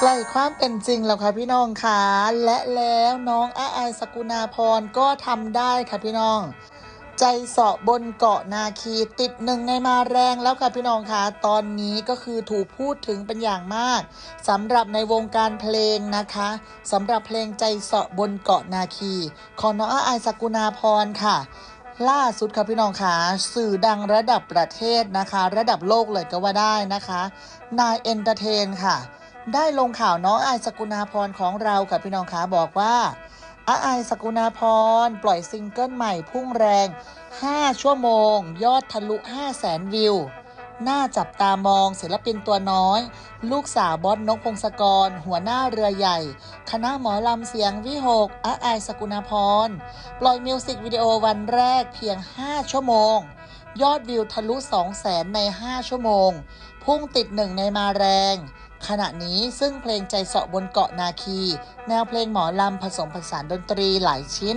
ใกล้ความเป็นจริงแล้วค่ะพี่น้องค่ะและแล้วน้องอาไอสกุณาพรก็ทำได้ค่ะพี่น้อง ใจเสาะบนเกาะนาคีติดหนึ่งในมาแรงแล้วค่ะพี่น้องค่ะตอนนี้ก็คือถูกพูดถึงเป็นอย่างมากสำหรับในวงการเพลงนะคะสำหรับเพลงใจเสาะบนเกาะนาคีของน้องอาไอสกุณาพรค่ะล่าสุดค่ะพี่น้องคะสื่อดังระดับประเทศนะคะ ระดับโลกเลยก็ว่าได้นะคะนายเอนเตอร์เทนค่ะ ได้ลงข่าวน้องอายสกุณาพรของเราค่ะพี่น้องคะบอกว่าอาอายสกุณาพรปล่อยซิงเกิลใหม่พุ่งแรง 5 ชั่วโมง ยอดทะลุ5แสนวิว น่าจับตามองศิลปินตัวน้อย ลูกสาวบอสนกพงศกร หัวหน้าเรือใหญ่ คณะหมอลำเสียงวิหกอาอายสกุณาพร ปล่อยมิวสิกวิดีโอวันแรกเพียง 5 ชั่วโมง ยอดวิวทะลุ2แสนใน 5 ชั่วโมง พุ่งติดหนึ่งในมาแรง ขณะนี้ซึ่งเพลงใจเสาะบนเกาะนาคี แนวเพลงหมอลำผสมผสานดนตรีหลายชิ้น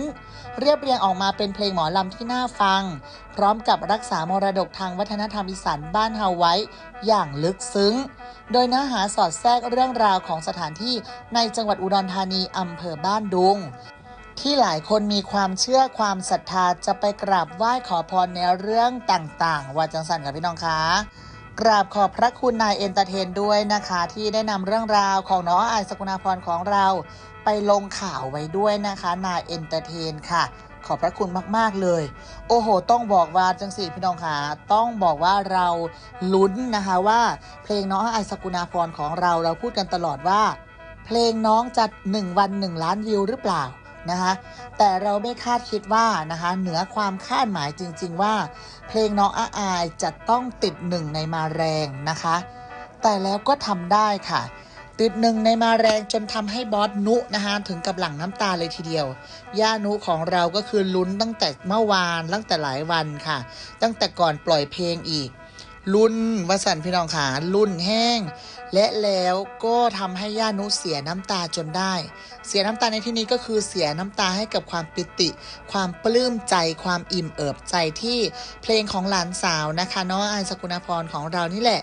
เรียบเรียงออกมาเป็นเพลงหมอลำที่น่าฟัง พร้อมกับรักษามรดกทางวัฒนธรรมอีสานบ้านเฮาไว้ อย่างลึกซึ้ง โดยเนื้อหาสอดแทรกเรื่องราวของสถานที่ในจังหวัดอุดรธานีอำเภอบ้านดุงที่หลายคนมีความเชื่อความศรัทธาจะไปกราบไหว้ขอพรในเรื่องต่างๆ ว่าจังสันกับพี่น้องคะ กราบขอบพระคุณนายเอนเตอร์เทนด้วยนะคะ ที่ได้นำเรื่องราวของน้องอายสกุณาพรของเรา ไปลงข่าวไว้ด้วยนะคะนายเอนเตอร์เทนค่ะ ขอบพระคุณมาก ๆ เลย โอ้โห ต้องบอกว่าจังสี่พี่น้องค่ะต้องบอกว่าเราลุ้นนะคะว่า เพลงน้องอายสกุณาพรของเราเราพูดกันตลอดว่า เพลงน้องจะ1วัน1ล้านวิวหรือเปล่า นะคะแต่เราไม่คาดคิดว่านะคะเหนือความคาดหมายจริง ๆ ว่า เพลงน้องอาอายจะต้องติดหนึ่งในมาแรงนะคะ แต่แล้วก็ทำได้ค่ะ ติดหนึ่งในมาแรงจนทำให้บอสนุนะคะถึงกับหลั่งน้ำตาเลยทีเดียว ย่านุของเราก็คือลุ้นตั้งแต่เมื่อวานตั้งแต่หลายวันค่ะ ตั้งแต่ก่อนปล่อยเพลงอีกลุ้นวสันพี่น้องขาลุ้นแห้ง และแล้วก็ทำให้ย่านุเสียน้ำตาจนได้ เสียน้ำตาในที่นี้ก็คือเสียน้ำตาให้กับความปิติ ความปลื้มใจ ความอิ่มเอิบใจที่เพลงของหลานสาวนะคะน้องอายสกุณาพรของเรานี่แหละ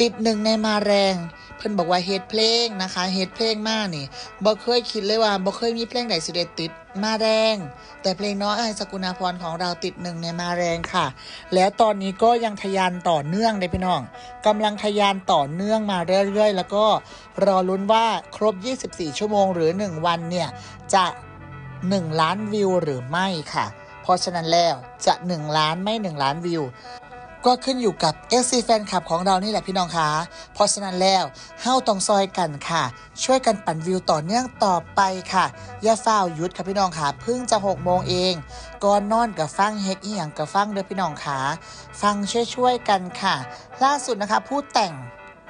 ติดหนึ่งในมาแรง เพิ่นบอกว่าเฮ็ดเพลงนะคะเฮ็ดเพลงมากนี่บ่เคยคิดเลยว่าบ่เคยมีเพลงไหนสิได้ติดมาแรง แต่เพลงน้องอายสกุณาพรของเราติดหนึ่งในมาแรงค่ะ แล้วตอนนี้ก็ยังทะยานต่อเนื่องเลยพี่น้องกำลังทะยานต่อเนื่องมาเรื่อยๆ แล้วก็รอลุ้นว่าครบ 24 ชั่วโมงหรือ1 วันเนี่ย จะ 1 ล้านวิวหรือไม่ค่ะ เพราะฉะนั้นแล้วจะ 1 ล้านไม่ 1 ล้านวิว ก็ขึ้นอยู่กับ SC แฟนคลับของเรานี่แหละพี่น้องคะเพราะฉะนั้นแล้วเฮ้าต้องซอยกันค่ะ ช่วยกันปั่นวิวต่อเนื่องต่อไปค่ะ อย่าฝ้าวหยุดค่ะพี่น้องค่ะเพิ่งจะ6โมงเองก่อนนอนกับฟังเฮ็ดอีหยังกับฟังเด้อพี่น้องค่ะฟังช่วยๆกันค่ะ ล่าสุดนะคะผู้แต่ง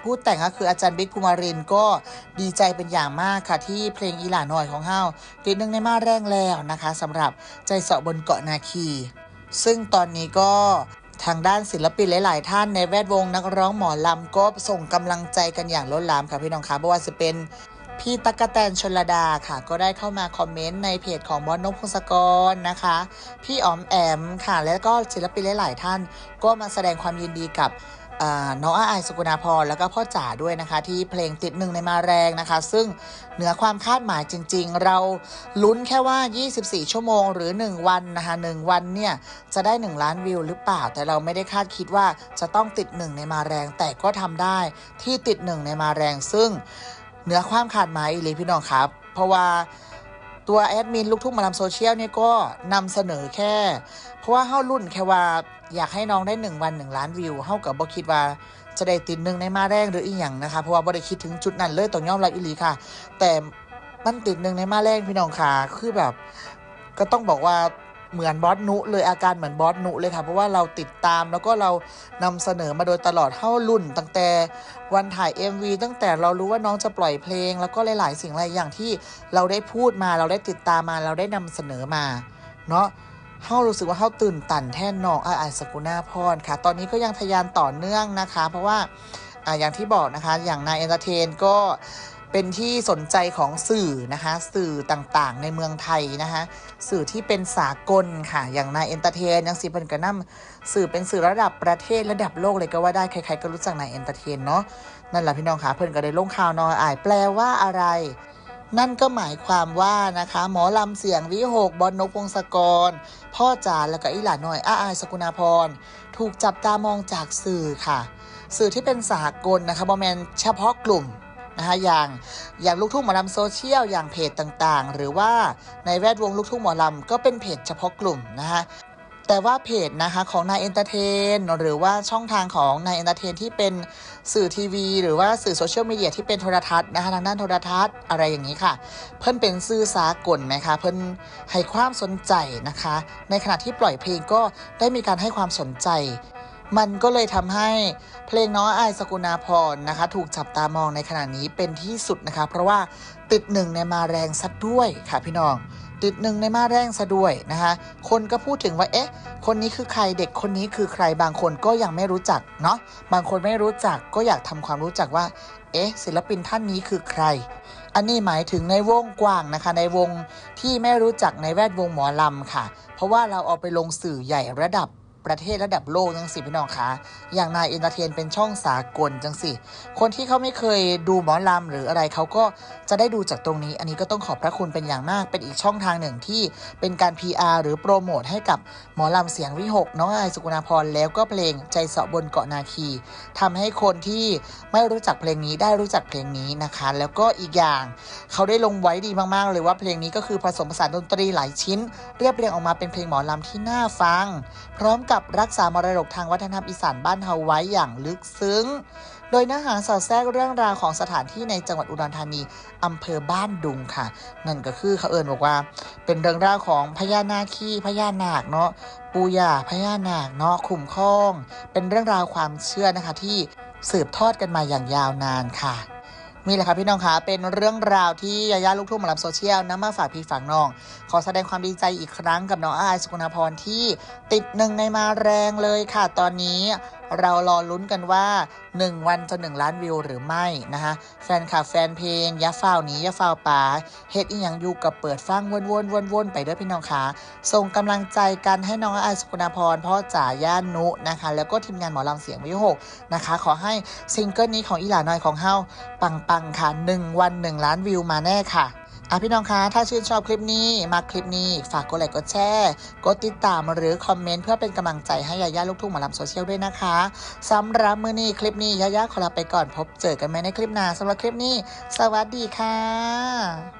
ผู้แต่งก็คืออาจารย์บิ๊กภูมารินก็ดีใจเป็นอย่างมากค่ะ ที่เพลงอีหลาหน่อยของเฮาติดหนึ่งในมาแรงแล้วนะคะสำหรับใจเสาะบนเกาะนาคี ซึ่งตอนนี้ก็ทางด้านศิลปินหลาย ๆ ท่านในแวดวงนักร้องหมอลำก็ส่งกำลังใจกันอย่างล้นหลามค่ะพี่น้องคะไม่ว่าจะเป็นพี่ตั๊กะแตนชนลดาค่ะ ก็ได้เข้ามาคอมเมนต์ในเพจของบอสนกพงศกรนะคะ พี่อ๋อมแอมค่ะ แล้วก็ศิลปินหลาย ๆ ท่านก็มาแสดงความยินดีกับ น้องอาอายสกุณาพรแล้วก็พ่อจ๋าด้วยนะคะ ที่เพลงติดหนึ่งในมาแรงนะคะ ซึ่งเหนือความคาดหมายจริง ๆ เราลุ้นแค่ว่า 24 ชั่วโมงหรือ 1 วันนะคะ1วันเนี่ย จะได้ 1 ล้านวิวหรือเปล่า แต่เราไม่ได้คาดคิดว่าจะต้องติดหนึ่งในมาแรง แต่ก็ทำได้ที่ติดหนึ่งในมาแรง ซึ่งเหนือความคาดหมายอีลีพี่น้องครับ เพราะว่า ตัวแอดมินลูกทุ่งมาลำโซเชียลเนี่ยก็นำเสนอแค่ เพราะว่าเฮารุ่นแค่ว่าอยากให้น้องได้ 1 วัน 1 ล้านวิวเฮากับบ่คิดว่าจะได้ติดหนึ่งในมาแรงหรืออีหยังนะคะ เพราะว่าบ่ได้คิดถึงจุดนั้นเลยต้องยอมรับอีหลีค่ะ แต่มันติดหนึ่งในมาแรงพี่น้องค่ะคือแบบ ก็ต้องบอกว่า เหมือนบอสนุเลยอาการเหมือนบอสนุเลยค่ะ เพราะว่าเราติดตามแล้วก็เรานำเสนอมาโดยตลอดเท่ารุ่น ตั้งแต่วันถ่าย MV ตั้งแต่เรารู้ว่าน้องจะปล่อยเพลง แล้วก็หลาย ๆ สิ่งหลายอย่างที่เราได้พูดมาเราได้ติดตามมาเราได้นำเสนอมาเนาะเฮารู้สึกว่าเฮาตื่นตันแท่นน้องอาอาสกุณาพรค่ะ ตอนนี้ก็ยังทะยานต่อเนื่องนะคะ เพราะว่าออย่างที่บอกนะคะ อย่างนายเอนเตอร์เทนก็ เป็นที่สนใจของสื่อนะคะสื่อต่างๆ ในเมืองไทยนะคะสื่อที่เป็นสากลค่ะ อย่างนายเอนเตอร์เทนยังสีเป็นกระนํสื่อเป็นสื่อระดับประเทศระดับโลกเลยก็ว่าได้ใครๆก็รู้จักนายเอนเตอร์เทนเนาะนั่นแหละพี่น้องค่ะเพิ่นก็ได้ลงข่าวนอยอายแปลว่าอะไร นั่นก็หมายความว่านะคะ หมอลำเสียงวิหกบอลนกพงศกร พ่อจาแล้วก็อีหลาน้อยอาอายสกุณาพรถูกจับตามองจากสื่อค่ะ สื่อที่เป็นสากลนะคะบอแมนเฉพาะกลุ่ม นะคะอย่างอย่างลูกทุ่งหมอลำโซเชียลอย่างเพจต่างๆ หรือว่าในแวดวงลูกทุ่งหมอลำก็เป็นเพจเฉพาะกลุ่มนะคะแต่ว่าเพจนะคะของนายเอนเตอร์เทนหรือว่าช่องทางของนายเอนเตอร์เทนที่เป็นสื่อทีวี หรือว่าสื่อโซเชียลมีเดียที่เป็นโทรทัศน์นะคะทางด้านโทรทัศน์อะไรอย่างนี้ค่ะ เพิ่นเป็นสื่อสากลไหมคะเพิ่นให้ความสนใจนะคะ ในขณะที่ปล่อยเพลงก็ได้มีการให้ความสนใจ มันก็เลยทำให้เพลงน้องอายสกุณาพรนะคะ ถูกจับตามองในขณะนี้เป็นที่สุดนะคะ เพราะว่าติดหนึ่งในมาแรงซะด้วยค่ะพี่น้อง ติดหนึ่งในมาแรงซะด้วยนะคะ คนก็พูดถึงว่าเอ๊ะ คนนี้คือใครเด็กคนนี้คือใครบางคนก็ยังไม่รู้จักเนาะบางคนไม่รู้จักก็อยากทำความรู้จักว่า เอ๊ะ ศิลปินท่านนี้คือใครอันนี้หมายถึงในวงกว้างนะคะ ในวงที่ไม่รู้จักในแวดวงหมอลำค่ะ เพราะว่าเราเอาไปลงสื่อใหญ่ระดับ ประเทศระดับโลกจังสิพี่น้องคะอย่างนายเอนเตอร์เทนเป็นช่องสากลจังสิคนที่เขาไม่เคยดูหมอลำหรืออะไรเขาก็จะได้ดูจากตรงนี้ อันนี้ก็ต้องขอบพระคุณเป็นอย่างมาก เป็นอีกช่องทางหนึ่งที่เป็นการ PR หรือโปรโมทให้กับหมอลำเสียงวิหกน้องอายสุกุณาพรแล้วก็เพลงใจเสาะบนเกาะนาคีทำให้คนที่ไม่รู้จักเพลงนี้ได้รู้จักเพลงนี้นะคะ แล้วก็อีกอย่างเขาได้ลงไว้ดีมากๆ เลยว่าเพลงนี้ก็คือผสมผสานดนตรีหลายชิ้น เรียบเรียงออกมาเป็นเพลงหมอลำที่น่าฟัง พร้อมกับรักษามรดกทางวัฒนธรรมอีสานบ้านเฮาไว้อย่างลึกซึ้ง โดยเนื้อหาสอดแทรกเรื่องราวของสถานที่ในจังหวัดอุดรธานีอำเภอบ้านดุงค่ะ นั่นก็คือเขาเอิญบอกว่า เป็นเรื่องราวของพญานาคีพญานาคเนาะปูย่าพญานาคเนาะคุ้มครอง เป็นเรื่องราวความเชื่อนะคะที่สืบทอดกันมาอย่างยาวนานค่ะ นี่แหละครับพี่น้องคะเป็นเรื่องราวที่ยาย่าลูกทุ่งหมอลำโซเชียลนำมาฝากพี่ฝากน้อง ขอแสดงความดีใจอีกครั้งกับน้องอายสุกุณาพรที่ติดหนึ่งในมาแรงเลยค่ะ ตอนนี้ เรารอลุ้นกันว่า 1 วันจะ1ล้านวิวหรือไม่นะคะแฟนคลับแฟนเพลงยาฝ้าวหนีอยาฝ้าวป่าเฮ็ดอีหยังอยู่กับเปิดฟังวนวนวนวนๆไปด้อพี่น้องคะส่งกำลังใจกันให้น้องอาสุกุณาพรพ่อจ๋าย่านุนะคะ แล้วก็ทีมงานหมอลำเสียงวิหกนะคะ ขอให้ซิงเกิลนี้ของอีหลาน้อยของเฮาปังๆค่ะ 1 วัน 1 ล้านวิวมาแน่ค่ะ อะพี่น้องคะถ้าชื่นชอบคลิปนี้มาคลิปนี้ฝากกดไลค์กดแชร์กดติดตามหรือคอมเมนต์เพื่อเป็นกำลังใจให้ยาย่าลูกทุ่งหมอลำโซเชียลด้วยนะคะสำหรับมื้อนี้คลิปนี้ยาย่าขอลาไปก่อนพบเจอกันใหม่ในคลิปหน้าสำหรับคลิปนี้ สวัสดีค่ะ